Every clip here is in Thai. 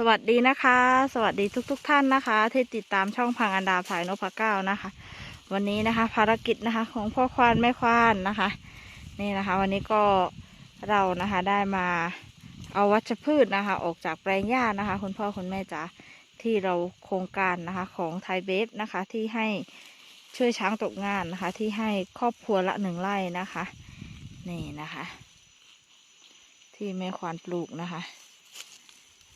สวัสดีนะคะ สวัสดีทุกๆทท่านนะคะ ที่ติดตามช่องพังอันดาภายนพเก้านะคะ วันนี้นะคะ ภารกิจนะคะ ของพ่อควานแม่ควานนะคะ นี่นะคะ วันนี้ก็เรานะคะได้มาเอาวัชพืชนะคะ ออกจากแปลงหญ้านะคะ คุณพ่อคุณแม่จ๋าที่เราโครงการนะคะของไทยเบฟนะคะ ที่ให้ช่วยช้างตกงานนะคะ ที่ให้ครอบครัวละหนึ่งไร่นะคะ นี่นะคะ ที่แม่ควานปลูกนะคะ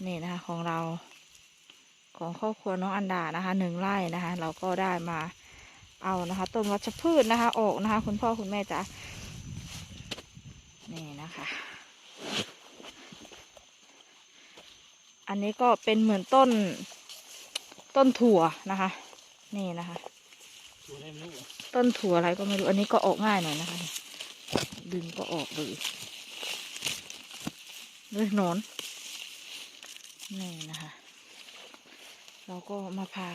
นี่นะคะ ของเรา ของครอบครัวน้องอันดานะคะหนึ่งไร่นะคะ เราก็ได้มาเอานะคะ ต้นวัชพืชนะคะ ออกนะคะ คุณพ่อคุณแม่จ๋านี่นะคะ อันนี้ก็เป็นเหมือนต้นต้นถั่วนะคะ นี่นะคะต้นถั่วอะไรก็ไม่รู้ อันนี้ก็ออกง่ายหน่อยนะคะ ดึงก็ออกเลยด้วยหนอน นี่นะคะ เราก็มาพา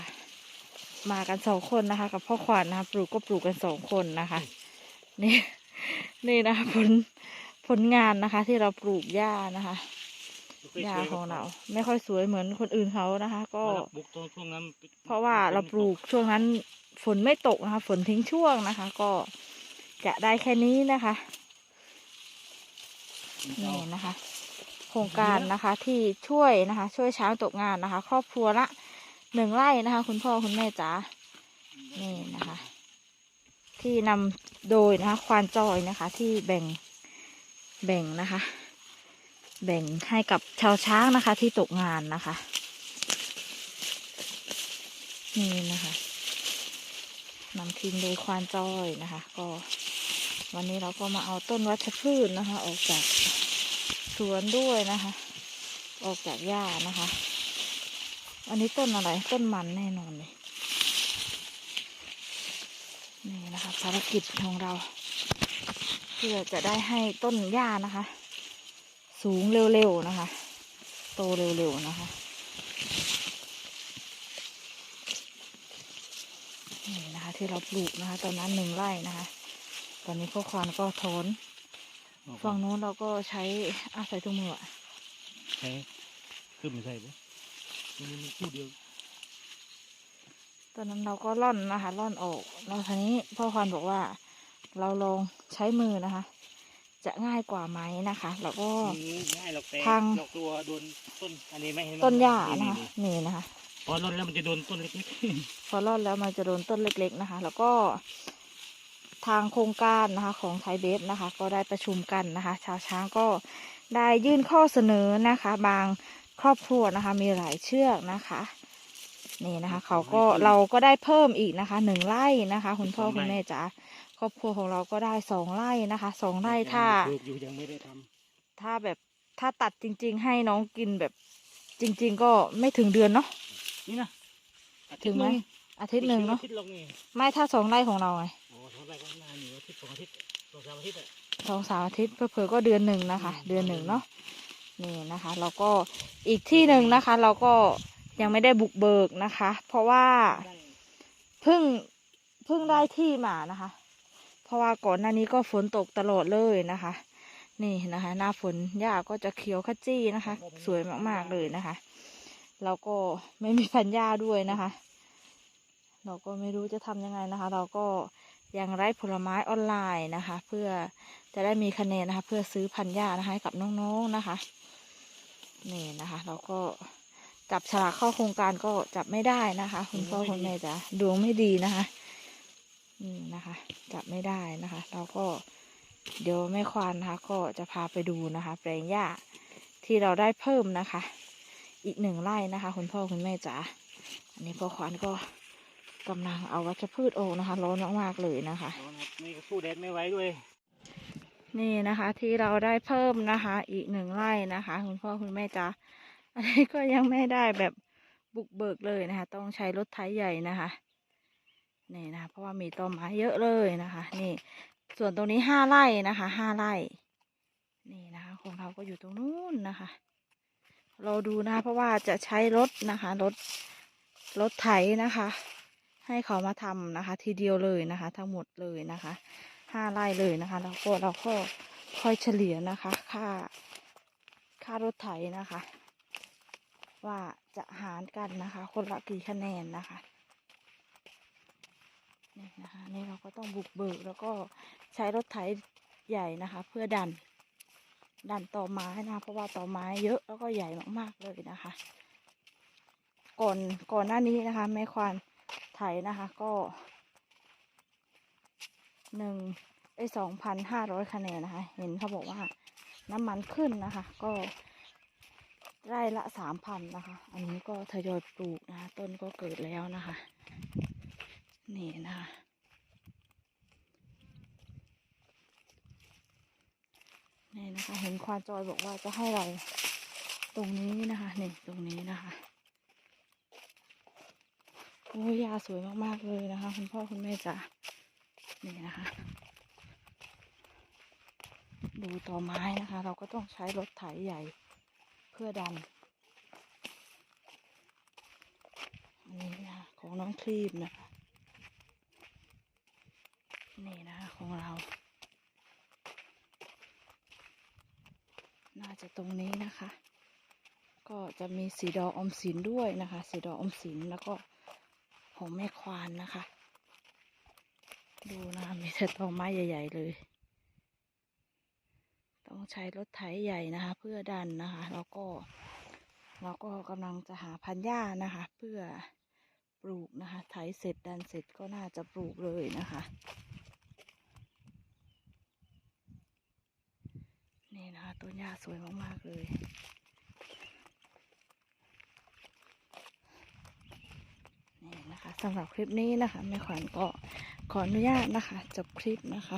มากันสองคนนะคะ กับพ่อขวานนะคะปลูกก็ปลูกกันสองคนนะคะ นี่นี่นะคะผลผลงานนะคะ ที่เราปลูกหญ้านะคะหญ้าของเรา ไม่ค่อยสวยเหมือนคนอื่นเขานะคะ ก็เพราะว่าเราปลูกช่วงนั้นฝนไม่ตกนะคะ ฝนทิ้งช่วงนะคะ ก็จะได้แค่นี้นะคะนี่นะคะ ครงการนะคะที่ช่วยนะคะ ช่วยช้างตกงานนะคะ ครอบครัวละหนึ่งไร่นะคะ คุณพ่อคุณแม่จ๋านี่นะคะ ที่นำโดยนะคะ ควานจอยนะคะ ที่แบ่งแบ่งนะคะ แบ่งให้กับชาวช้างนะคะ ที่ตกงานนะคะ นี่นะคะนำทีมโดยควานจอยนะคะ ก็วันนี้เราก็มาเอาต้นวัชพืชนะคะ ออกจาก สวนด้วยนะคะ ออกจากหญ้านะคะ อันนี้ต้นอะไรต้นมันแน่นอนเลย นี่นะคะภารกิจของเรา เพื่อจะได้ให้ต้นหญ้านะคะ สูงเร็วๆนะคะ โตเร็วๆนะคะนี่นะคะที่เราปลูกนะคะ ตอนนั้นหนึ่งไร่นะคะ ตอนนี้พ่อควานก็ถอน ฝั่งนู้นเราก็ใช้อาศัยถุงมืออะใช่ขึ้นไม่ใช่ปะมันมีคู่เดียวตอนนั้นเราก็ร่อนนะคะร่อนออกแล้วทีนี้พ่อควานบอกว่า เราลองใช้มือนะคะ จะง่ายกว่าไหมนะคะแล้วก็ ง่ายหรอกแต่ทาง เรากลัวโดนต้นอันนี้ไหมเห็ไหมต้นหญ้านี่นะคะนี่นะคะ พอร่นแล้วมันจะโดนต้นเล็กพอรอดแล้วมันจะโดนต้นเล็ก ๆนะคะ แล้วก็ ทางโครงการนะคะของไทยเบฟนะคะ ก็ได้ประชุมกันนะคะ ชาวช้างก็ได้ยื่นข้อเสนอนะคะ บางครอบครัวนะคะ มีหลายเชือกนะคะนี่นะคะเขาก็เราก็ได้เพิ่มอีกนะคะหนึ่งไร่นะคะ คุณพ่อคุณแม่จ๋าครอบครัวของเราก็ได้สองไร่นะคะสองๆไร่ถ้าปลูกอยู่ยังไม่ได้ทถ้าแบบถ้าตัดจริง ๆ ให้น้องกินแบบจริง ๆ ก็ไม่ถึงเดือนเนาะำนี่นะอาทิถึตงย์ไหมนึ่อาทิตย์หนึ่งเนาะอาทิตย์ลงนี่ไม่ถ้าสองไร่ของเราไง โอ้ทำไรก็นานอยู่อาทิตย์สองอาทิตย์สองสามอาทิตย์อะสองสามอาทิตย์เผื่อก็เดือนหนึ่งนะคะ เดือนหนึ่งเนาะนี่นะคะแล้วก็อีกที่หนึ่งนะคะ เราก็ยังไม่ได้บุกเบิกนะคะ เพราะว่าเพิ่งเพิ่งได้ที่มานะคะ เพราะว่าก่อนหน้านี้ก็ฝนตกตลอดเลยนะคะ นี่นะคะ หน้าฝนหญ้าก็จะเขียวขจีนะคะ สวยมากๆเลยนะคะเราก็ไม่มีพันหญ้าด้วยนะคะ เราก็ไม่รู้จะทำยังไงนะคะ เราก็ อยังไร้ผลไม้ออนไลน์นะคะ เพื่อจะได้มีคะแนนนะคะ เพื่อซื้อพันธุ์หญ้านะคะให้กับน้องๆนะคะนี่นะคะ เราก็จับฉลากเข้าโครงการก็จับไม่ได้นะคะ คุณพ่อคุณแม่จ๋าดวงไม่ดีนะคะนี่นะคะ จับไม่ได้นะคะ เราก็เดี๋ยวแม่ควานนะคะ ก็จะพาไปดูนะคะ แปลงหญ้าที่เราได้เพิ่มนะคะ อีกหนึ่งไร่นะคะ คุณพ่อคุณแม่จ๋าอันนี้พ่อควานก็ กำลังเอาวัชพืชออกนะคะ ร้อนมากๆเลยนะคะร้อนครับนี่ก็สู้แดดไม่ไหวด้วย นี่นะคะ ที่เราได้เพิ่มนะคะ อีกหนึ่งไร่นะคะ คุณพ่อคุณแม่จ๋าอันนี้ก็ยังไม่ได้แบบบุกเบิกเลยนะคะ ต้องใช้รถไถใหญ่นะคะนี่นะคะเพราะว่ามีต้นไม้เยอะเลยนะคะ นี่ ส่วนตรงนี้ห้าไร่นะคะห้าไร่ นี่นะคะของเราก็อยู่ตรงนู้นนะคะ เราดูนะคะเพราะว่าจะใช้รถนะคะรถรถไถนะคะ ให้เขามาทำนะคะ ทีเดียวเลยนะคะ ทั้งหมดเลยนะคะห้าไร่เลยนะคะ แล้วก็เราก็ค่อยเฉลี่ยนะคะ ค่าค่ารถไถนะคะ ว่าจะหารกันนะคะ คนละกี่คะแนนนะคะนี่นะคะนี่เราก็ต้องบุกเบิกแล้วก็ใช้รถไถใหญ่นะคะ เพื่อดัน ดันต่อไม้นะคะเพราะว่าต่อไม้เยอะแล้วก็ใหญ่มากๆเลยนะคะ ก่อนก่อนหน้านี้นะคะ แม่ควาน ไถนะคะ ก็หนึ่งไอสองพันห้าร้อยคะแนนนะคะ เห็นเขาบอกว่าน้ำมันขึ้นนะคะ ก็ไร่ละสามพันนะคะ อันนี้ก็ทยอยปลูกนะะต้นก็เกิดแล้วนะคะ นี่นะคะ นี่นะคะ เห็นควานจอยบอกว่าจะให้เราตรงนี้นะคะนี่ตรงนี้นะคะ โอ้ยยาสวยมาก ๆ เลยนะคะ คุณพ่อ คุณแม่จ๋านี่นะคะ ดูต่อไม้นะคะ เราก็ต้องใช้รถไถใหญ่เพื่อดันอันนี้นะคะของน้องครีมนะคะนี่นะคะของเรา น่าจะตรงนี้นะคะ ก็จะมีสีดออมสินด้วยนะคะ สีดออมสินแล้วก็ ของแม่ควานนะคะ ดูนะคะมีแต่ตอไม้ใหญ่ ๆ เลย ต้องใช้รถไถใหญ่นะคะ เพื่อดันนะคะ แล้วก็เราก็กำลังจะหาพันหญ้านะคะ เพื่อปลูกนะคะ ไถเสร็จดันเสร็จก็น่าจะปลูกเลยนะคะ นี่นะคะต้นหญ้าสวยมาก ๆ เลย นี่นะคะ สำหรับคลิปนี้นะคะแม่ขวัญก็ขออนุญาตนะคะ จบคลิปนะคะ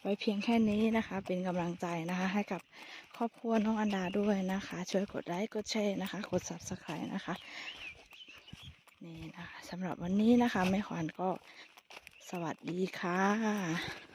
ไว้เพียงแค่นี้นะคะ เป็นกำลังใจนะคะ ให้กับครอบครัวน้องอันดาด้วยนะคะ ช่วยกดไลค์กดแชร์นะคะ กด subscribe นะคะนี่นะคะสำหรับวันนี้นะคะแม่ขวัญก็สวัสดีค่ะ